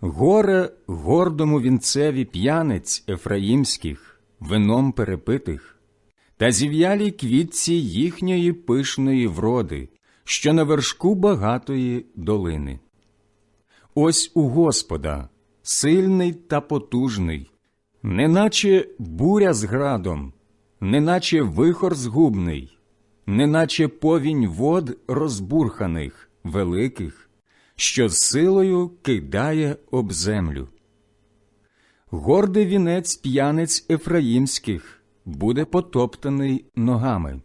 Горе гордому вінцеві п'яниць ефраїмських, вином перепитих, та зів'ялій квітці їхньої пишної вроди, що на вершку багатої долини. Ось у Господа сильний та потужний, неначе буря з градом, неначе вихор згубний, неначе повінь вод розбурханих, великих, що з силою кидає об землю. Гордий вінець п'яниць ефраїмських буде потоптаний ногами,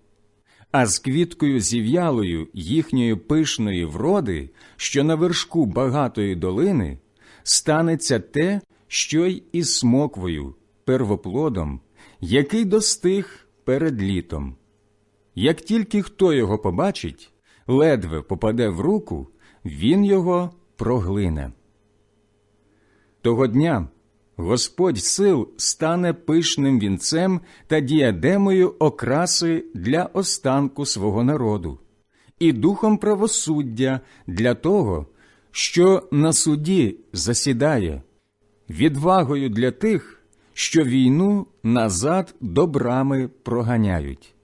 а з квіткою зів'ялою їхньої пишної вроди, що на вершку багатої долини, станеться те, що й із смоквою, первоплодом, який достиг перед літом. Як тільки хто його побачить, ледве попаде в руку, він його проглине. Того дня Господь сил стане пишним вінцем та діадемою окраси для останку свого народу, і духом правосуддя для того, що на суді засідає, відвагою для тих, що війну назад до брами проганяють.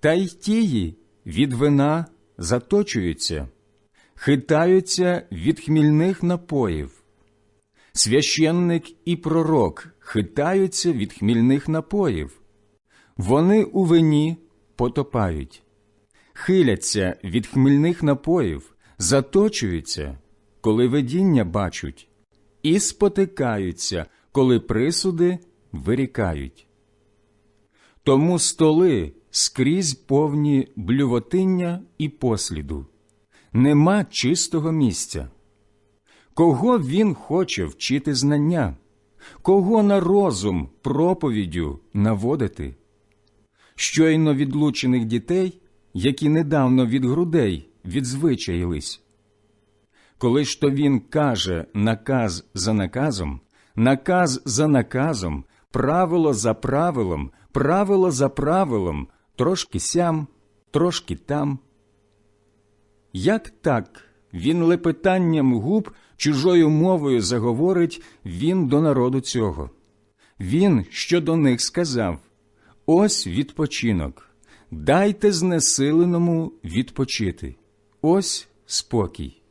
Та й тії від вина заточуються, хитаються від хмільних напоїв. Священник і пророк хитаються від хмільних напоїв, вони у вині потопають, хиляться від хмільних напоїв, заточуються, коли видіння бачуть, і спотикаються, коли присуди вирікають. Тому столи скрізь повні блювотиння і посліду, нема чистого місця. Кого він хоче вчити знання, кого на розум проповіддю наводити? Щойно відлучених дітей, які недавно від грудей відзвичаїлись. Коли ж то він каже наказ за наказом, наказ за наказом, правило за правилом, правило за правилом, трошки сям, трошки там. Як так він лепетанням губ чужою мовою заговорить він до народу цього? Він, що до них сказав Ось відпочинок, дайте знесиленому відпочити, ось спокій.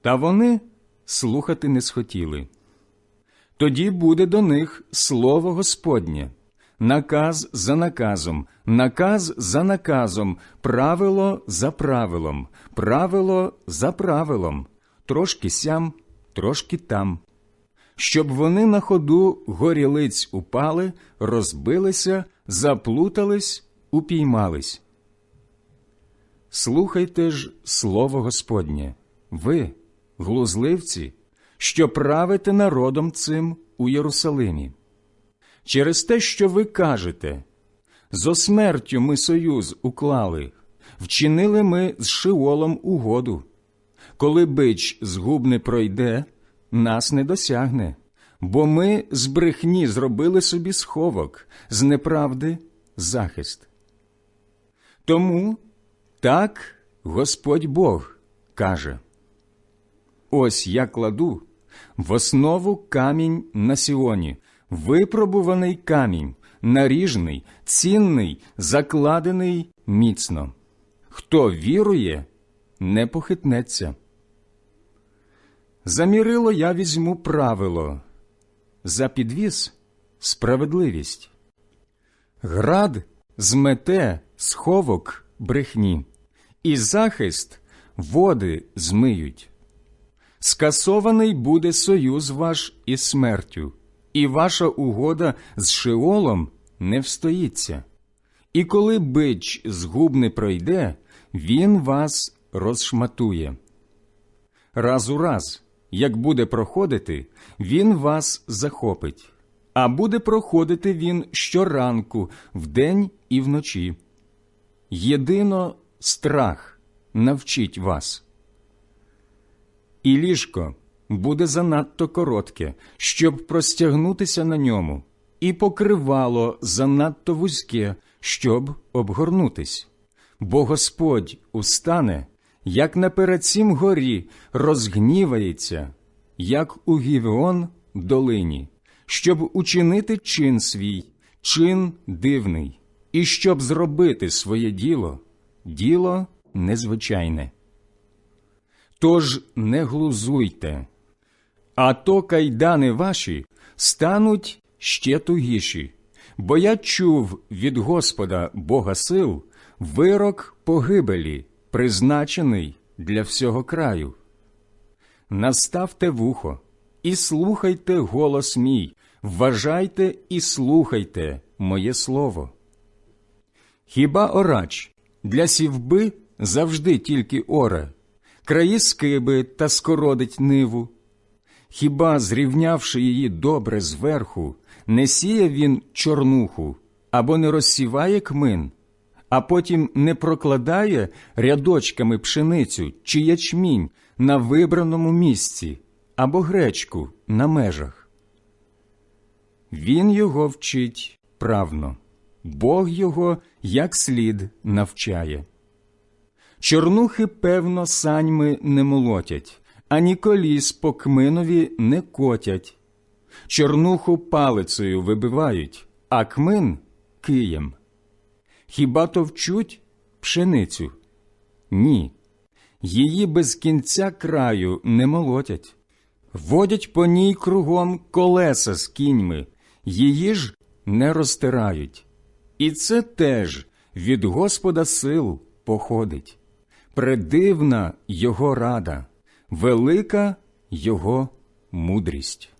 Та вони слухати не схотіли. Тоді буде до них слово Господнє, наказ за наказом, наказ за наказом, правило за правилом, правило за правилом, трошки сям, трошки там, щоб вони на ходу горілиць упали, розбилися, заплутались, упіймались. Слухайте ж слово Господнє, ви, глузливці, що правите народом цим у Єрусалимі. Через те, що ви кажете, зо смертю ми союз уклали, вчинили ми з Шиолом угоду. Коли бич згубне пройде, нас не досягне, бо ми з брехні зробили собі сховок, з неправди захист. Тому так Господь Бог каже. Ось я кладу в основу камінь на Сіоні, випробуваний камінь, наріжний, цінний, закладений міцно. Хто вірує, не похитнеться. Замірило я візьму правило, за підвіз справедливість. Град змете сховок брехні, і захист води змиють. Скасований буде союз ваш із смертю, і ваша угода з Шеолом не встоїться. І коли бич згубне пройде, він вас розшматує. Раз у раз, як буде проходити, він вас захопить, а буде проходити він щоранку, вдень і вночі. Єдино страх навчить вас. І ліжко буде занадто коротке, щоб простягнутися на ньому, і покривало занадто вузьке, щоб обгорнутись, бо Господь устане, як на перед горі розгнівається, як у Гівеон долині, щоб учинити чин свій, чин дивний, і щоб зробити своє діло, діло незвичайне. Тож не глузуйте, а то кайдани ваші стануть ще тугіші, бо я чув від Господа Бога сил вирок погибелі, призначений для всього краю. Наставте вухо і слухайте голос мій, вважайте і слухайте моє слово. Хібаорач для сівби завжди тільки оре, краї скиби та скородить ниву? Хіба, зрівнявши її добре зверху, не сіє він чорнуху або не розсіває кмин, а потім не прокладає рядочками пшеницю чи ячмінь на вибраному місці або гречку на межах? Він його вчить правно, Бог його як слід навчає. Чорнухи, певно, саньми не молотять, ані коліс по кминові не котять. Чорнуху палицею вибивають, а кмин києм. Хіба то вчуть пшеницю? Ні. Її без кінця краю не молотять. Водять по ній кругом колеса з кіньми, її ж не розтирають. І це теж від Господа сил походить. Предивна його рада, велика його мудрість.